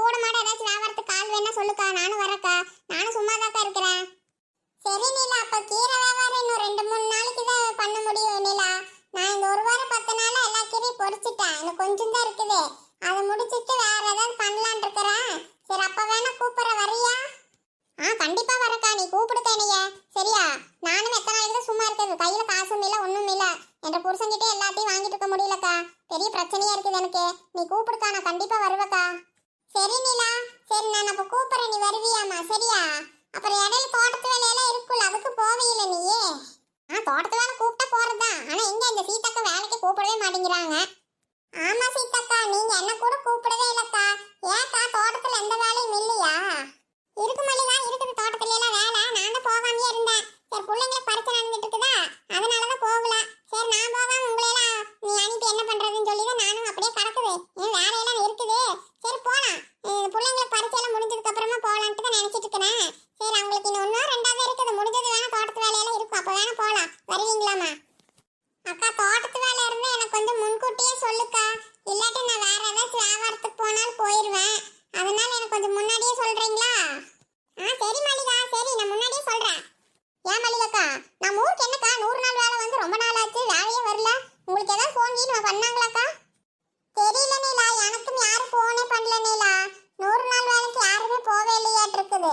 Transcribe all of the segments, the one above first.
கூட மாட ஏதாச்சும் வியாபாரத்துக்கு கால் வேணா சொல்லுக்கா. நானும் வரக்கா நானும் சும்மா இருக்கிறேன். சரி நீலா அப்ப கீரை வியாபாரம் இன்னும் ரெண்டு மூணு நாளைக்கு தான் பண்ண முடியும் நீலா. நான் இந்த ஒரு வாரம் பத்து நாளா எல்லா கீரையும் பொறிச்சிட்டேன் இன்னும் கொஞ்சம் தான் இருக்குது. அதை முடிச்சிட்டு வேற ஏதாவது பண்ணலான் இருக்கிறேன். சரி அப்ப வேணா கூப்பிட வரியா? ஆ கண்டிப்பா வரக்கா நீ கூப்பிடுக்க என்னைய. சரியா? நானும் எத்தனை நாளைக்கு சும்மா இருக்கிறது? கையில காசும் இல்லை ஒன்றும் இல்லை. என்ற புருஷன்கிட்ட எல்லாத்தையும் வாங்கிட்டு இருக்க முடியலக்கா. பெரிய பிரச்சனையா கூப்பிடவே போயிடுவேன் அதனால எனக்கு கொஞ்சம் முன்னாடியே சொல்றீங்களா? ஆ சரி மல்லிகா சரி நான் முன்னாடியே சொல்றேன். ஏன் மல்லிகாக்கா நம்ம ஊருக்கு என்னக்கா? நூறு நாள் வேலை வந்து ரொம்ப நாள் ஆச்சு வேலையே வரல. உங்களுக்கு ஏதாவது ஃபோன் கீழ் பண்ணாங்களாக்கா? தெரியல நீலா எனக்கும் யாரும் ஃபோனே பண்ணல நீலா. நூறு நாள் வேலைக்கு யாருமே போவே இல்லையாட்டு இருக்குது.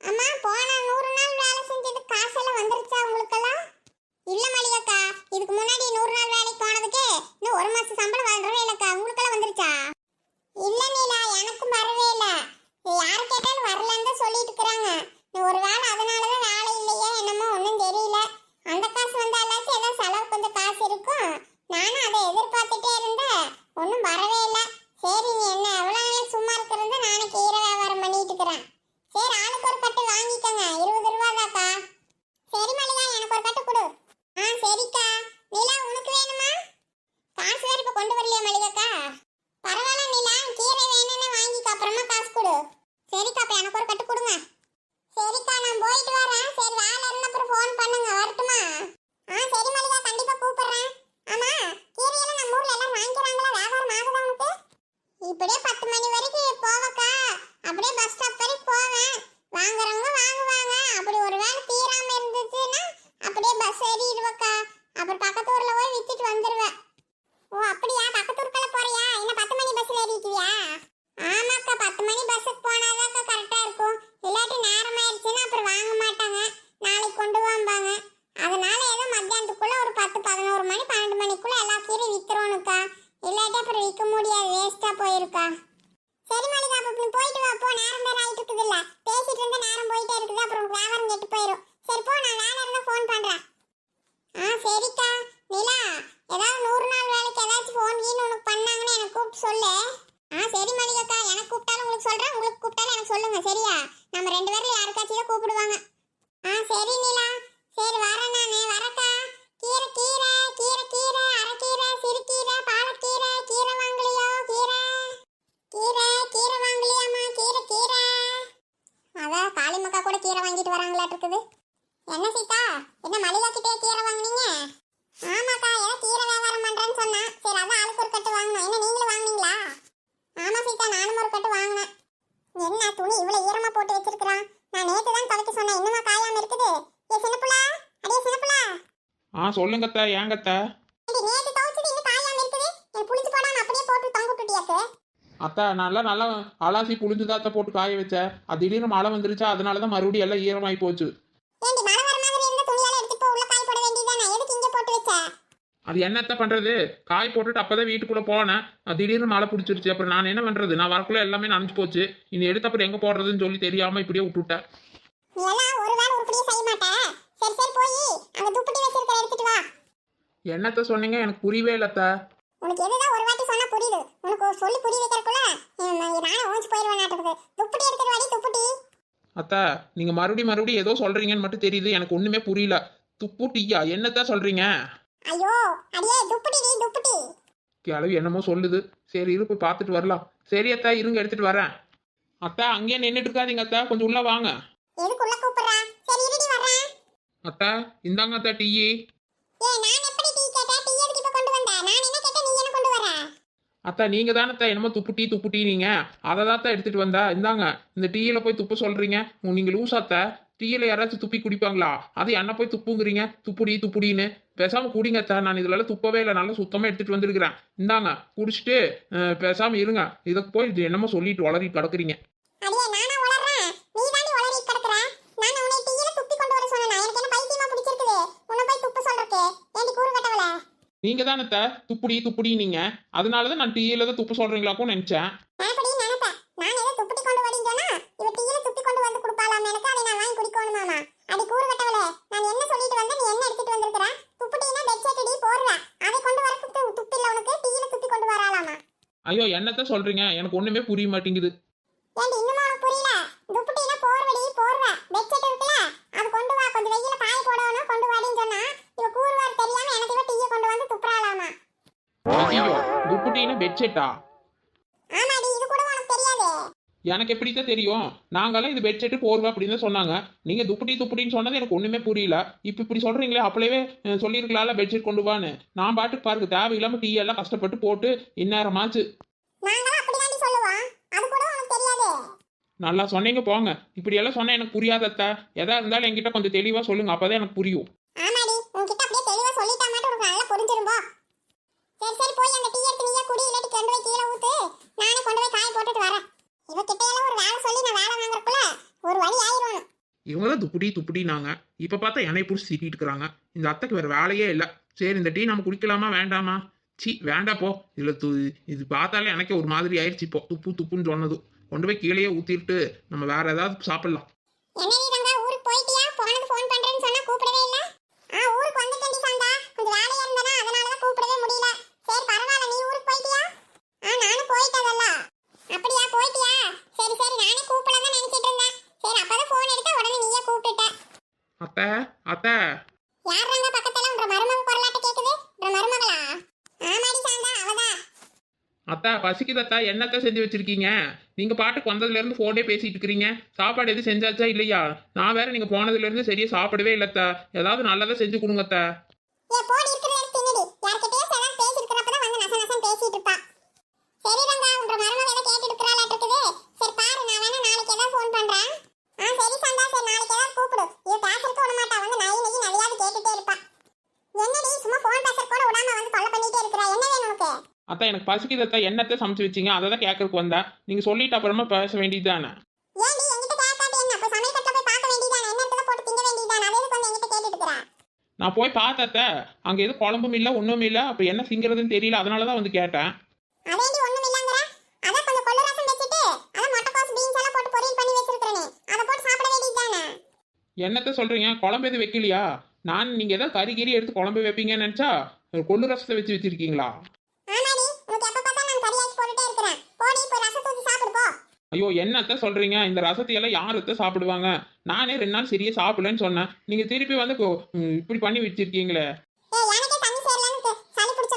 அம்மா போன நூறு நாள் வேலை செஞ்சதுக்கு காசெல்லாம் வந்துருச்சா உங்களுக்கெல்லாம்? இல்ல மல்லிகாக்கா இதுக்கு முன்னாடி நூறு நாள் வேலைக்கு போனதுக்கு இன்னும் ஒரு மாசம் சம்பளம் வரவே இல்லைக்கா. உங்களுக்கெல்லாம் வந்துருச்சா? இல்ல நீலா எனக்கும் வரவே இல்ல. யார் கேட்டாலும் வரலன்னு தான் சொல்லிட்டு இருக்கிறாங்க. ஒரு வேளை அதனாலதான் வேலை இல்லையா என்னமோ ஒன்றும் தெரியல. அந்த காசு வந்தாலாச்சும் ஏதோ செலவு கொஞ்சம் காசு இருக்கும். நானும் அதை எதிர்பார்த்துட்டே இருந்தேன். ஒன்றும் வரவே இல்லை. சரி நீ என்ன எவ்வளோ நாளைக்கு சும்மா இருக்கிறது நானும் கீரை வியாபாரம் பண்ணிட்டு இருக்கிறேன். சரி ஆளுக்கு ஒரு கட்டு வாங்கிக்கோங்க. இருபது ரூபாதாக்கா சரி மல்லிகா எனக்கு ஒரு கட்டு கொடு. ஆ சரிக்கா. நிலா உனக்கு வேணுமா? காசு வேறு இப்போ கொண்டு வரலையா மல்லிகாக்கா? கொடு. சரிக்கா அப்ப எனக்கு ஒரு கட்டு கொடுங்க. சரிக்கா நான் போயிட்டு வரேன். சரி வேலை இருந்தா அப்புறம் ஃபோன் பண்ணுங்க வரட்டுமா? ஆ சரி மல்லிகா கண்டிப்பா கூப்பிடுறேன். ஆமா கீரையெல்லாம் நம்ம ஊர்ல எல்லாம் வாங்கிக்கிறாங்களா வியாபாரம் ஆகுதா உனக்கு? இப்படியே பத்து மணி வரை போவக்கா அப்படியே பஸ் ஸ்டாப் வரைக்கும் போவேன் வாங்குறவங்க வாங்குவாங்க அப்படி ஒரு வேளை தீராம இருந்துச்சுன்னா அப்படியே பஸ் ஏறிடுவக்கா அப்புறம் பக்கத்து ஊர்ல போய் வித்துட்டு வந்துருவேன் ஓ அப்படியா பக்கத்து ஊருக்கெல்லாம் போறியா என்ன பத்து மணி பஸ்ல ஏறிக்குவியா ஆமாக்கா பத்து மணி பஸ்ஸுக்கு போனாதாக்கா கரெக்டா இருக்கும் இல்லாட்டி நேரம் ஆயிடுச்சுன்னா அப்புறம் வாங்க மாட்டாங்க நாளைக்கு கொண்டு வாம்பாங்க அதனால ஏதோ மத்தியானத்துக்குள்ள ஒரு பத்து பதினோரு மணி பன்னெண்டு மணிக்குள்ள எல்லா கீரையும் வித்துறோனுக்கா இல்லாட்டி அப்புறம் விற்க முடியாது வேஸ்டா போயிருக்கா சரி மல்லிகா அப்ப நீ போயிட்டு வா போ நேரம் வேற ஆயிட்டு இருக்குது இல்ல பேசிட்டு இருந்தா நேரம் போயிட்டே இருக்குது அப்புறம் உனக்கு வியாபாரம் கெட்டு போயிடும் சரி போ நான் வேலை இருந்தா ஃபோன் பண்றேன் ஆ சரிக்கா நிலா ஏதாவது நூறு நாள் வேலைக்கு ஏதாச்சும் ஃபோன் கீன்னு உனக்கு பண்ணாங்கன்னு எனக்கு கூப்பிட்டு சொல்லு ஆ சரி மல்லிகாக்கா எனக்கு கூப்பிட்டாலும் உங்களுக்கு சொல்றேன் உங்களுக்கு கூப்பிட்டாலும் எனக்கு சொல்லுங்க சரியா நம்ம ரெண்டு பேர்ல யாருக்காச்சும் தான் கூப்பிடுவாங்க ஆ சரி நிலா சரி வரேன் நானு வரக்கா கீரை கீரை கீரை கீரை அரைக்கீரை சிறுகீரை பாலக்கீரை கீரை வாங்கலையோ கீரை கீரை கீரை வாங்கலையாம்மா கீரை கீரை அதான் காளிமக்கா கூட கீரை வாங்கிட்டு வராங்களாட்டு இருக்குது. என்ன சீதா? என்ன மளிகா கிட்டே கீரை வாங்குனீங்க? ஆமாக்கா ஏதோ கீரை வியாபாரம் பண்றேன்னு சொன்னா. சரி அதான் ஆளுக்கு ஒரு கட்டு வாங்கணும். என்ன நீங்களும் வாங்குனீங்களா? ஆமா சீதா நானும் ஒரு கட்டு வாங்கினேன். என்ன துணி இவ்வளவு ஈரமா போட்டு வச்சிருக்கிறான்? நான் நேத்து தான் துவைக்க சொன்னேன். இன்னுமா காயாம இருக்குது. ஏ சின்னப்புலா அடியே சின்னப்புலா ஆ சொல்லுங்கத்தா ஏங்கத்தா ஏடி நேத்து துவைச்சது இன்னும் காயாம இருக்குது எனக்கு புளிச்சு போடாம அப்படியே போட்டு தொங்க விட்டுட்டியாக்கு அத்தா நல்லா நல்லா அலாசி புளிஞ்சுதாத்த போட்டு காய வச்சேன் அது திடீர்னு மழை வந்துருச்சா அதனால தான் மறுபடியும் எல்லாம் ஈரமாகி போச்சு. வச்ச? அது என்னத்த பண்றது? காய் போட்டுட்டு அப்பதான் வீட்டுக்குள்ள போனேன். திடீர்னு மழை பிடிச்சிருச்சு. அப்புறம் நான் என்ன பண்றது? நான் வரக்குள்ள எல்லாமே நனைஞ்சு போச்சு. இனி எடுத்து அப்புறம் எங்க போடுறதுன்னு சொல்லி தெரியாம இப்படியே விட்டுட்டேன். என்னத்த சொன்னீங்க? எனக்கு புரியவே இல்லத்தா உனக்கு எதுதான் ஒரு வாட்டி சொன்னா புரியுது? உனக்கு சொல்லி புரிய வைக்கிறக்குள்ள ஹம், நானே ஓஞ்சி போயிடுவேன் நாட்டுக்கு துப்பட்டி எடுத்துட்டு வாடி துப்பட்டி. அத்தா நீங்க மறுபடியும் மறுபடியும் ஏதோ சொல்றீங்கன்னு மட்டும் தெரியுது. எனக்கு ஒண்ணுமே புரியல. துப்பு டீயா என்னத்தான் சொல்றீங்க? ஐயோ அடியே துப்பட்டி டி துப்பட்டி. கிளவி என்னமோ சொல்லுது. சரி இரு போய் பார்த்துட்டு வரலாம். சரி அத்தா இருங்க எடுத்துட்டு வரேன். அத்தா அங்கேயே நின்றுட்டு இருக்காதீங்க அத்தா. கொஞ்சம் உள்ள வாங்க. எதுக்குள்ள கூப்பிடுறா? சரி இருடி வர்றேன். அத்தா இந்தாங்க அத்தா டீ. அத்தா நீங்க தானே என்னமோ துப்பு டீ துப்பு டீ நீங்க. அதை தான் எடுத்துட்டு வந்தா. இந்தாங்க இந்த டீயில போய் துப்பு சொல்றீங்க. நீங்க லூசாத்த டீயில யாராச்சும் துப்பி குடிப்பாங்களா? அது என்ன போய் துப்புங்கிறீங்க. துப்புடி துப்புடின்னு. பேசாம குடிங்கத்தா நான் இதுல துப்பவே இல்லை. நல்லா சுத்தமா எடுத்துட்டு வந்திருக்கிறேன். இந்தாங்க குடிச்சிட்டு பேசாம இருங்க. இதுக்கு போய் இது என்னமோ சொல்லிட்டு வளரி கிடக்குறீங்க அடியே நானா உளறேன் நீ தாண்டி உளறி கிடக்குற நான் உன்னை டீயில துப்பி கொண்டு வர சொன்னேனா எனக்கு என்ன பைத்தியமா பிடிச்சிருக்குது உன்னை போய் துப்ப சொல்றக்கே ஏண்டி கூறு கட்டவள நீங்க தானே துப்புடி துப்புடி நீங்க. அதனாலதான் நான் டீயில தான் துப்பு சொல்றீங்களாக்கும் நினைச்சேன். நான் எப்படி நினைப்பேன். நான் ஏதோ துப்பிட்டி கொண்டு வரேன்னு சொன்னா இவ டீயில துப்பி கொண்டு வந்து கொடுப்பாளாம் எனக்கு அதை நான் வாங்கி குடிக்கணுமாமா அடி கூறு கட்டவளே நான் என்ன சொல்லிட்டு வந்தேன் நீ என்ன எடுத்துட்டு வந்திருக்கிற துப்புட்டினா பெட்ஷீட் டி போடுற அதை கொண்டு வரக்கு துப்பி இல்ல உனக்கு டீயில துப்பி கொண்டு வராளாமா ஐயோ என்னத்த சொல்றீங்க எனக்கு ஒண்ணுமே புரிய மாட்டேங்குது ஏண்டி இன்னுமா உனக்கு புரியல துப்பட்டினா போர்வடி போர்வ பெட்ஷீட் இருக்குல்ல அது கொண்டு வா கொஞ்சம் வெயில காய போடணும் கொண்டு வாடின்னு சொன்னா இவ கூறுவார் தெரியாம எனக்கு இவ டீயை கொண்டு வந்து துப்புறாளாமா ஐயோ துப்புட்டின்னா பெட்ஷீட்டா ஆமாடி இது கூட உனக்கு தெரியாதே? எனக்கு எப்படித்தான் தெரியும்? நாங்கெல்லாம் இது பெட்ஷீட்டு போர்வை அப்படின்னு தான் சொன்னாங்க. நீங்க துப்புட்டி துப்புட்டின்னு சொன்னது எனக்கு ஒண்ணுமே புரியல. இப்ப இப்படி சொல்றீங்களே அப்பளவே சொல்லியிருக்கலாம்ல பெட்ஷீட் கொண்டு வான்னு. நான் பாட்டுக்கு பாருங்க தேவையில்லாம டீ எல்லாம் கஷ்டப்பட்டு போட்டு இந்நேரமாச்சு. நாங்களும் நல்லா சொன்னீங்க போங்க. இப்படி எல்லாம் சொன்னா எனக்கு புரியாதத்த எதா இருந்தாலும் என்கிட்ட கொஞ்சம் தெளிவா சொல்லுங்க அப்பதான் எனக்கு புரியும். ஆமாடி உன்கிட்ட அப்படியே தெளிவா சொல்லிட்டா மட்டும் நல்லா புரிஞ்சிரும்போ சரி சரி போய் அந்த டீ எடுத்து நீயே குடி இல்லாட்டி கொண்டு போய் கீழே ஊத்து. நானே கொண்டு போய் காய போட்டுட்டு வரேன். இவ கிட்டையெல்லாம் ஒரு வேலை சொல்லி நான் வேலை வாங்குறதுக்குள்ள ஒரு வழி ஆயிரும் இவங்க தான் துப்புடி துப்புடினாங்க. இப்போ பார்த்தா என்னை பிடிச்சி திட்டிட்டு இருக்கிறாங்க. இந்த அத்தைக்கு வேற வேலையே இல்லை. சரி இந்த டீ நம்ம குடிக்கலாமா வேண்டாமா? சி வேண்டாம் போ. இதில் து இது பார்த்தாலே எனக்கே ஒரு மாதிரி ஆயிடுச்சு இப்போ. துப்பு துப்புன்னு சொன்னது கொண்டு போய் கீழேயே ஊற்றிட்டு நம்ம வேற ஏதாவது சாப்பிடலாம் என்ன நீ ரங்கா ஊருக்கு போயிட்டியா போனது ஃபோன் பண்றேன்னு சொன்னா கூப்பிடவே இல்ல ஆ ஊருக்கு வந்துட்டேன்டி சந்தா கொஞ்சம் வேலையா இருந்தனா அதனால தான் கூப்பிடவே முடியல சரி பரவாயில்ல நீ ஊருக்கு போயிட்டியா ஆ நானும் போயிட்டதல்ல அப்படியா போயிட்டியா சரி சரி நானே கூப்பிடலாம் தான் நினைச்சிட்டு இருந்தேன் சரி அப்பதான் ஃபோன் எடுத்த உடனே நீயே கூப்பிட்டுட்ட அத்தை அத்தை. யார் ரங்கா பக்கத்துல? உங்க மருமக குரலாட்ட கேக்குது. உங்க மருமகளா? ஆமாடி சாந்தா அவதான் அத்தா பசிக்குது அத்தா. என்னத்த செஞ்சு வச்சிருக்கீங்க? நீங்க பாட்டுக்கு வந்ததுல இருந்து போனே பேசிட்டு இருக்கிறீங்க. சாப்பாடு எதுவும் செஞ்சாச்சா இல்லையா? நான் வேற நீங்க போனதுல இருந்து சரியா சாப்பிடவே இல்லத்தா ஏதாவது நல்லதா செஞ்சு கொடுங்க அத்தா. ஏ போடி இருக்கிற இடத்து தின்னுடி யார்கிட்டயோ சதா பேசி இருக்கிறப்பதான் வந்து நச நசன் பேசிட்டு இருப்பா சரி ரங்கா உங்க மருமக ஏதோ கேட்டு இருக்கிறாளாட்டு இருக்குது சரி பாரு நான் வேணா நாளைக்கு ஏதாவது ஃபோன் பண்றேன் ஆ சரி சந்தா சரி நாளைக்கு ஏதாவது கூப்பிடு. இது பேசுறதுக்கு விட மாட்டா. வந்து நை நை நிறையாவது கேட்டுட்டே இருப்பா. என்னடி சும்மா ஃபோன் பேசுறது கூட விடாம வந்து தொல்லை பண்ணிட்டே இருக்கிற. என்ன வேணும் உனக்கு? அத்தா எனக்கு பசிக்குது அத்தா என்னத்த சமைச்சு வச்சீங்க? அதை தான் கேட்கறதுக்கு வந்தேன் நீங்க சொல்லிட்டு அப்புறமா பேச வேண்டியதுதானே? ஏன்டி என்கிட்ட கேட்காட்டி என்ன? அப்ப சமையல் கட்டில போய் பார்க்க வேண்டியதானே என்ன இடத்துல போட்டு திங்க வேண்டியதானே அதே வந்து என்கிட்ட கேட்டுட்டு நான் போய் பார்த்தத்த அங்க எதுவும் குழம்பும் இல்லை ஒன்றும் இல்லை அப்போ என்ன திங்கிறதுன்னு தெரியல. அதனால தான் வந்து கேட்டேன். அதேண்டி ஒண்ணும் இல்லங்கற அத கொஞ்சம் கொள்ளு ரசம் வச்சிட்டு அத முட்டைக்கோஸ் பீன்ஸ் எல்லாம் போட்டு பொரியல் பண்ணி வச்சிருக்கறனே அத போட்டு சாப்பிட வேண்டியதுதானே என்னத்த சொல்றீங்க? குழம்பு எதுவும் வைக்கலையா? நான் நீங்க ஏதாவது கறி கறி எடுத்து குழம்பு வைப்பீங்கன்னு நினைச்சா கொள்ளு ரசத்தை வச்சு வச்சிருக்கீங்களா? ஐயோ என்னத்த சொல்றீங்க? இந்த ரசத்தை எல்லாம் யாருத்த சாப்பிடுவாங்க? நானே ரெண்டு நாள் சரியா சாப்பிடலன்னு சொன்னேன். நீங்க திருப்பி வந்து இப்படி பண்ணி வச்சிருக்கீங்களே. ஏய் எனக்கே தண்ணி சேரலன்னு சளி பிடிச்ச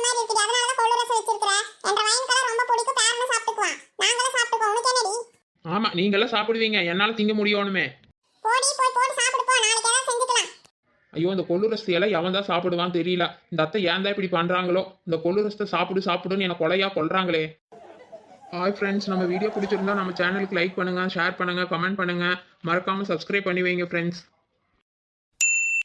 ஐயோ இந்த கொள்ளு ரசத்தை எல்லாம் எவன் தான் சாப்பிடுவான்னு தெரியல. இந்த அத்தை ஏன் தான் இப்படி பண்ணுறாங்களோ இந்த கொள்ளு ரசத்தை சாப்பிடு சாப்பிடுன்னு எனக்கு கொலையா கொள்றாங்களே ஹாய் ஃப்ரெண்ட்ஸ் நம்ம வீடியோ பிடிச்சிருந்தா நம்ம சேனலுக்கு லைக் பண்ணுங்கள் ஷேர் பண்ணுங்க கமெண்ட் பண்ணுங்க. மறக்காமல் சப்ஸ்கிரைப் பண்ணி வைங்க ஃப்ரெண்ட்ஸ்